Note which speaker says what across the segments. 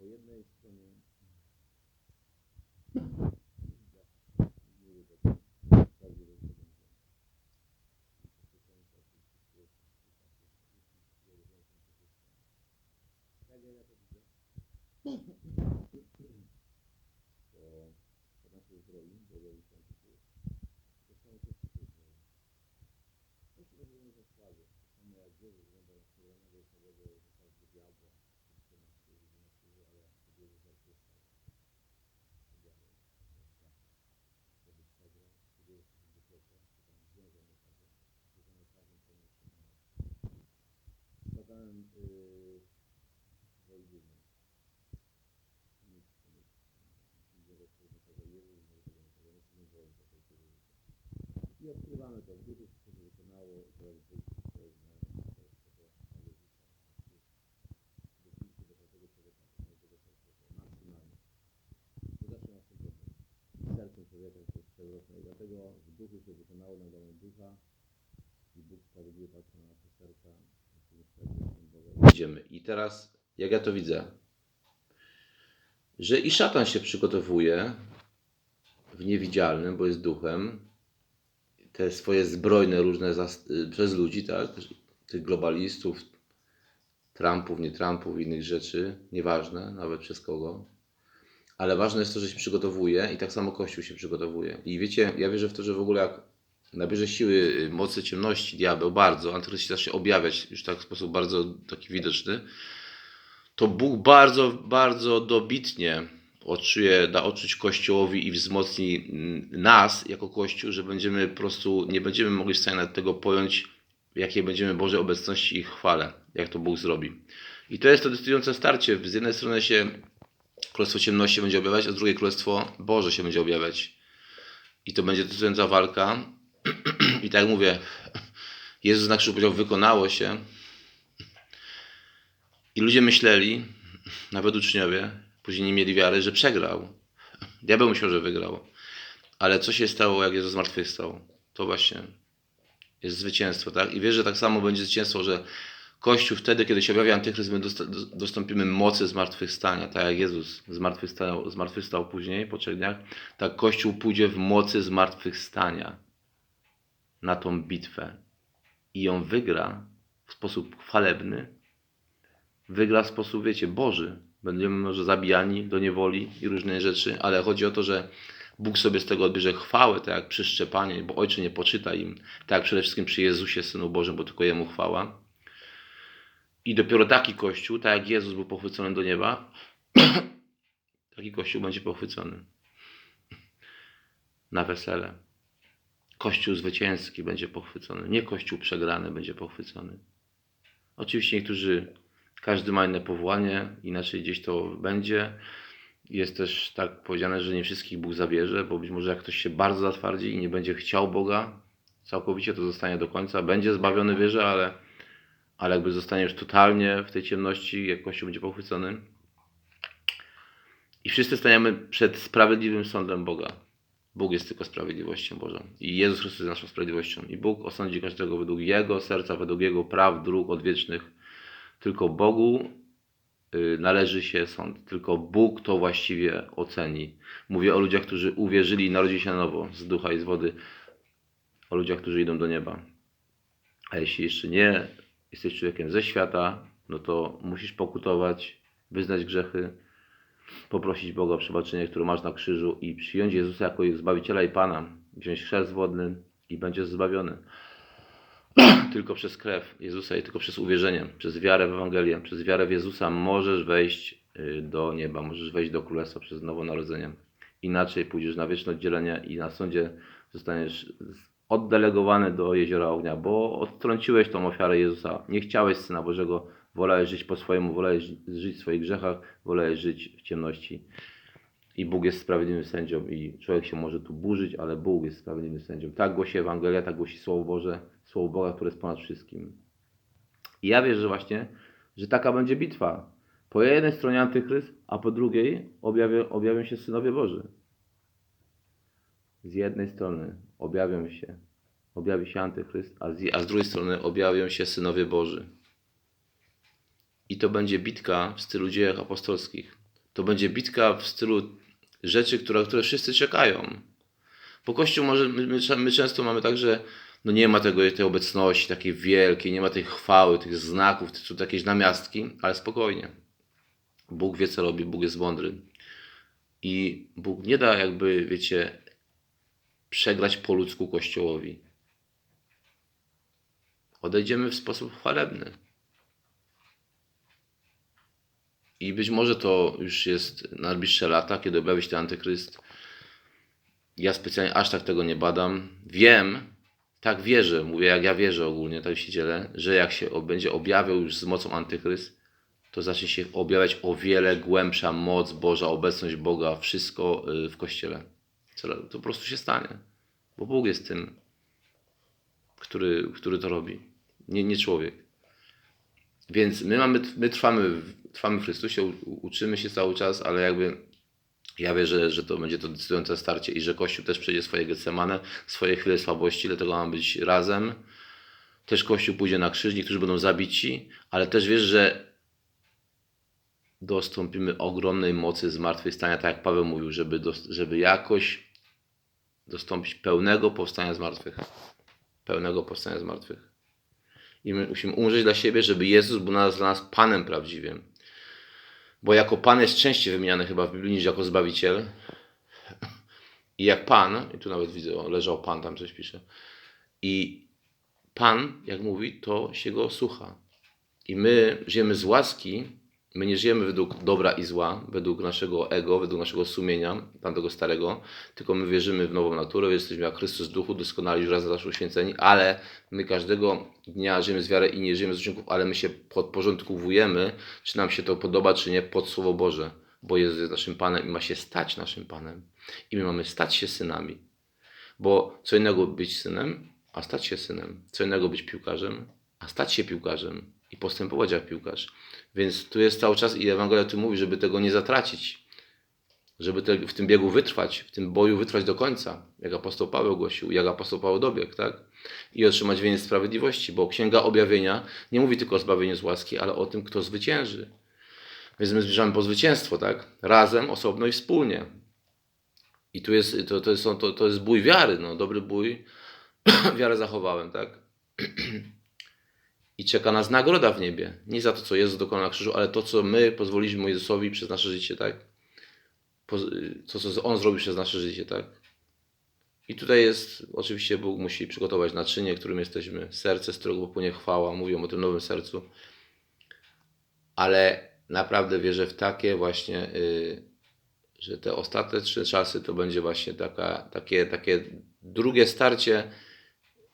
Speaker 1: po jednej stronie. Nie wiem, tak bardziej rozumiem, Tak, ja to widzę. To po naszej zdrowi, bo ja już mam tytuł, to są te tytuły. To się będzie nie zasładzie. Samo jak Jezus wygląda na skórzonego i całego został do diabła, to na krzyżu, na krzyżu, ale kiedy Jezus zmartwychwstał, to diabeł, to być przegrał, kiedy Jezus do piekła, to tam związał lekarzem, że lekarzem to nie trzymał. Satanem yy, wojny. Nic, nic. Nie rozpoznał tego Jezus, nie tego nie tego, nie woli do tej góry. I odkrywamy to w duchu, co się wykonało, i teraz wyjście z tego znania, to jest tego na Jezusa. Do bliższego do każdego człowieka, do tego serca, maksymalnie. To człowieka jest to przewrotne i dlatego w duchu się wykonało damy ducha i Bóg sprawiedliwie patrzy na nasze serca.
Speaker 2: Idziemy. I teraz, jak ja to widzę, że i szatan się przygotowuje w niewidzialnym, bo jest duchem, te swoje zbrojne różne przez ludzi, tak, tych globalistów, Trumpów, nie Trumpów, innych rzeczy, nieważne, nawet przez kogo, ale ważne jest to, że się przygotowuje i tak samo Kościół się przygotowuje. I wiecie, ja wierzę w to, że w ogóle jak nabierze siły y, mocy ciemności diabeł bardzo, antychryst zacznie się objawiać już tak w sposób bardzo taki widoczny, to Bóg bardzo, bardzo dobitnie odczuje, da odczuć Kościołowi i wzmocni mm, nas jako Kościół, że będziemy po prostu, nie będziemy mogli w stanie tego pojąć, jakie będziemy Bożej obecności i chwale, jak to Bóg zrobi. I to jest to decydujące starcie. Z jednej strony się Królestwo Ciemności będzie objawiać, a z drugiej Królestwo Boże się będzie objawiać. I to będzie decydująca walka. I tak mówię, Jezus na krzyżu powiedział, wykonało się. I ludzie myśleli, nawet uczniowie, później nie mieli wiary, że przegrał. Diabeł myślał, że wygrał. Ale co się stało, jak Jezus zmartwychwstał? To właśnie jest zwycięstwo, tak? I wiesz, że tak samo będzie zwycięstwo, że Kościół wtedy, kiedy się objawia Antychryst, my dostąpimy mocy zmartwychwstania. Tak jak Jezus zmartwychwstał, zmartwychwstał później, po trzech dniach, tak Kościół pójdzie w mocy zmartwychwstania na tą bitwę. I ją wygra w sposób chwalebny, wygra w sposób, wiecie, Boży. Będziemy może zabijani do niewoli i różne rzeczy, ale chodzi o to, że Bóg sobie z tego odbierze chwałę, tak jak przy szczepaniu, bo Ojcze nie poczyta im, tak jak przede wszystkim przy Jezusie, Synu Bożym, bo tylko Jemu chwała. I dopiero taki Kościół, tak jak Jezus był pochwycony do nieba, taki Kościół będzie pochwycony na wesele. Kościół zwycięski będzie pochwycony, nie Kościół przegrany będzie pochwycony. Oczywiście niektórzy, każdy ma inne powołanie, inaczej gdzieś to będzie. Jest też tak powiedziane, że nie wszystkich Bóg zabierze, bo być może jak ktoś się bardzo zatwardzi i nie będzie chciał Boga całkowicie, to zostanie do końca. Będzie zbawiony wierzę, ale, ale jakby zostanie już totalnie w tej ciemności, jak Kościół będzie pochwycony. I wszyscy staniemy przed sprawiedliwym sądem Boga. Bóg jest tylko sprawiedliwością Bożą. I Jezus Chrystus jest naszą sprawiedliwością. I Bóg osądzi każdego według Jego serca, według Jego praw, dróg odwiecznych. Tylko Bogu y, należy się sąd. Tylko Bóg to właściwie oceni. Mówię o ludziach, którzy uwierzyli i narodzili się na nowo z ducha i z wody. O ludziach, którzy idą do nieba. A jeśli jeszcze nie jesteś człowiekiem ze świata, no to musisz pokutować, wyznać grzechy, poprosić Boga o przebaczenie, które masz na krzyżu i przyjąć Jezusa jako Zbawiciela i Pana, wziąć chrzest wodny i będziesz zbawiony. tylko przez krew Jezusa i tylko przez uwierzenie, przez wiarę w Ewangelię, przez wiarę w Jezusa możesz wejść y, do nieba, możesz wejść do Królestwa przez nowonarodzenie. Inaczej pójdziesz na wieczne oddzielenie i na sądzie zostaniesz oddelegowany do jeziora ognia, bo odtrąciłeś tą ofiarę Jezusa. Nie chciałeś Syna Bożego, wolałeś żyć po swojemu, wolałeś żyć w swoich grzechach, wolałeś żyć w ciemności. I Bóg jest sprawiedliwym sędzią i człowiek się może tu burzyć, ale Bóg jest sprawiedliwym sędzią. Tak głosi Ewangelia, tak głosi Słowo Boże, Słowo Boga, które jest ponad wszystkim. I ja wierzę właśnie, że taka będzie bitwa. Po jednej stronie Antychryst, a po drugiej objawią, objawią się synowie Boży. Z jednej strony objawią się, objawi się Antychryst, a z, a z drugiej strony objawią się synowie Boży. I to będzie bitka w stylu dziejach apostolskich. To będzie bitka w stylu rzeczy, które, które wszyscy czekają. Po Kościół może, my, my, często mamy tak, że no nie ma tego, tej obecności takiej wielkiej, nie ma tej chwały, tych znaków, tych jakieś namiastki, ale spokojnie. Bóg wie, co robi, Bóg jest mądry. I Bóg nie da jakby, wiecie, przegrać po ludzku Kościołowi. Odejdziemy w sposób chwalebny. I być może to już jest na najbliższe lata, kiedy objawi się ten antychryst. Ja specjalnie aż tak tego nie badam. Wiem, tak wierzę, mówię jak ja wierzę ogólnie, tak się dzielę, że jak się będzie objawiał już z mocą antychryst, to zacznie się objawiać o wiele głębsza moc Boża, obecność Boga, wszystko y, w Kościele. To po prostu się stanie. Bo Bóg jest tym, który, który to robi. Nie, nie człowiek. Więc my, mamy, my trwamy, w- trwamy w Chrystusie, uczymy się cały czas, ale jakby ja wierzę, że to będzie to decydujące starcie i że Kościół też przejdzie swoje Getsemane, swoje chwile słabości, dlatego mamy być razem. Też Kościół pójdzie na krzyż, niektórzy będą zabici, ale też wiesz, że dostąpimy ogromnej mocy zmartwychwstania, tak jak Paweł mówił, żeby, dos- żeby jakoś dostąpić pełnego powstania z martwych. Pełnego powstania z martwych. I my musimy umrzeć dla siebie, żeby Jezus był nas, dla nas Panem prawdziwym. Bo jako Pan jest częściej wymieniany chyba w Biblii niż jako Zbawiciel. I jak Pan, i tu nawet widzę, o, leżał Pan, tam coś pisze. I Pan, jak mówi, to się go słucha. I my żyjemy z łaski, my nie żyjemy według dobra i zła, według naszego ego, według naszego sumienia, tamtego starego, tylko my wierzymy w nową naturę, jesteśmy jak Chrystus duchu, doskonali już raz na zawsze uświęceni, ale my każdego dnia żyjemy z wiary i nie żyjemy z uczynków, ale my się podporządkowujemy, czy nam się to podoba, czy nie, pod Słowo Boże, bo Jezus jest naszym Panem i ma się stać naszym Panem. I my mamy stać się synami. Bo co innego być synem, a stać się synem. Co innego być piłkarzem, a stać się piłkarzem i postępować jak piłkarz. Więc tu jest cały czas i Ewangelia tu mówi, żeby tego nie zatracić. Żeby te, w tym biegu wytrwać, w tym boju wytrwać do końca, jak apostoł Paweł głosił, jak apostoł Paweł dobiegł, tak? I otrzymać wieniec sprawiedliwości, bo Księga Objawienia nie mówi tylko o zbawieniu z łaski, ale o tym, kto zwycięży. Więc my zmierzamy po zwycięstwo, tak? Razem, osobno i wspólnie. I tu jest, to, to, jest, to, to jest bój wiary, no, dobry bój. Wiarę zachowałem, tak? I czeka nas nagroda w niebie. Nie za to, co Jezus dokonał na krzyżu, ale to, co my pozwoliliśmy Jezusowi przez nasze życie, tak? Poz- To, co On zrobił przez nasze życie, tak? I tutaj jest, oczywiście Bóg musi przygotować naczynie, którym jesteśmy, serce, z którego płynie chwała. Mówią o tym nowym sercu. Ale naprawdę wierzę w takie właśnie, y, że te ostateczne czasy to będzie właśnie taka, takie, takie drugie starcie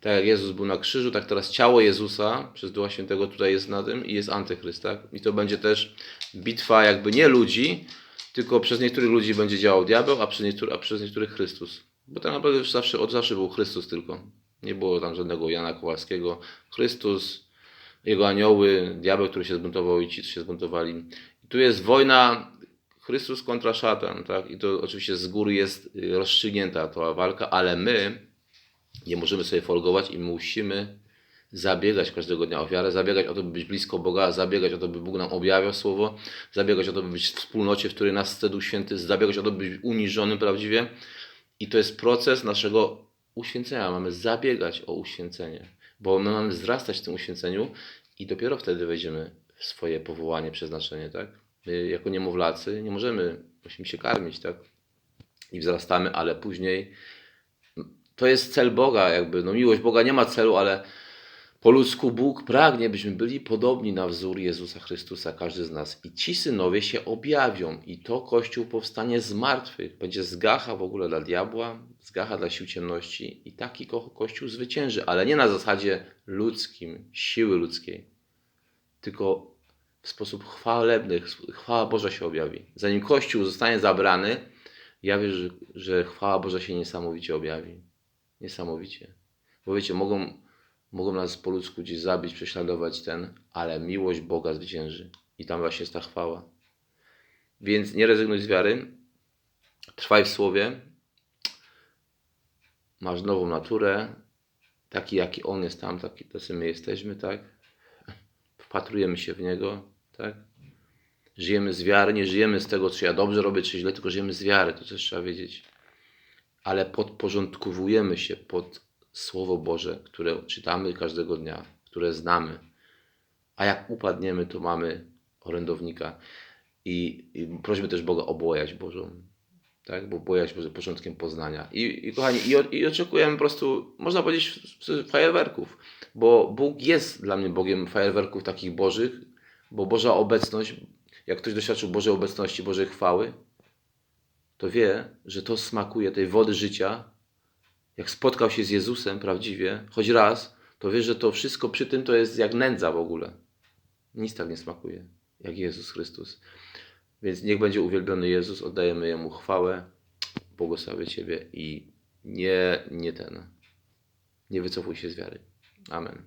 Speaker 2: tak jak Jezus był na krzyżu, tak teraz ciało Jezusa przez Ducha Świętego tutaj jest na tym i jest antychryst, tak? I to będzie też bitwa jakby nie ludzi, tylko przez niektórych ludzi będzie działał diabeł, a przez, niektórych, a przez niektórych Chrystus. Bo tak naprawdę zawsze, od zawsze był Chrystus tylko. Nie było tam żadnego Jana Kowalskiego. Chrystus, jego anioły, diabeł, który się zbuntował i ci, się zbuntowali. I tu jest wojna Chrystus kontra szatan, tak? I to oczywiście z góry jest y, rozstrzygnięta ta walka, ale my nie możemy sobie folgować i musimy zabiegać każdego dnia o wiarę, zabiegać o to, by być blisko Boga, zabiegać o to, by Bóg nam objawiał Słowo, zabiegać o to, by być w wspólnocie, w której nas chce Duch Święty, zabiegać o to, by być uniżonym prawdziwie. I to jest proces naszego uświęcenia. Mamy zabiegać o uświęcenie, bo my mamy wzrastać w tym uświęceniu i dopiero wtedy wejdziemy w swoje powołanie, przeznaczenie, tak? My jako niemowlacy nie możemy, musimy się karmić, tak? I wzrastamy, ale później to jest cel Boga, jakby. No, miłość Boga nie ma celu, ale po ludzku Bóg pragnie, byśmy byli podobni na wzór Jezusa Chrystusa, każdy z nas. I ci synowie się objawią, i to Kościół powstanie z martwych. Będzie zgacha w ogóle dla diabła, zgacha dla sił ciemności, i taki ko- Kościół zwycięży, ale nie na zasadzie ludzkim, siły ludzkiej, tylko w sposób chwalebny, chwała Boża się objawi. Zanim Kościół zostanie zabrany, ja wierzę, że, że chwała Boża się niesamowicie objawi. Niesamowicie. Bo wiecie, mogą, mogą nas po ludzku gdzieś zabić, prześladować ten, ale miłość Boga zwycięży. I tam właśnie jest ta chwała. Więc nie rezygnuj z wiary. Trwaj w słowie. Masz nową naturę. Taki, jaki On jest tam, taki, tacy my jesteśmy, tak? Wpatrujemy się w Niego, tak? Żyjemy z wiary, nie żyjemy z tego, czy ja dobrze robię, czy źle, tylko żyjemy z wiary, to też trzeba wiedzieć. Ale podporządkowujemy się pod Słowo Boże, które czytamy każdego dnia, które znamy. A jak upadniemy, to mamy orędownika. I, i prośmy też Boga o bojaźń Bożą. Tak? Bo bojaźń Boże początkiem poznania. I, i kochani, i, i oczekujemy po prostu, można powiedzieć, fajerwerków. Bo Bóg jest dla mnie Bogiem fajerwerków takich bożych, bo Boża obecność, jak ktoś doświadczył Bożej obecności, Bożej chwały, to wie, że to smakuje tej wody życia. Jak spotkał się z Jezusem prawdziwie, choć raz, to wie, że to wszystko przy tym to jest jak nędza w ogóle. Nic tak nie smakuje, jak Jezus Chrystus. Więc niech będzie uwielbiony Jezus, oddajemy Jemu chwałę, błogosławię Ciebie i nie, nie ten, nie wycofuj się z wiary. Amen.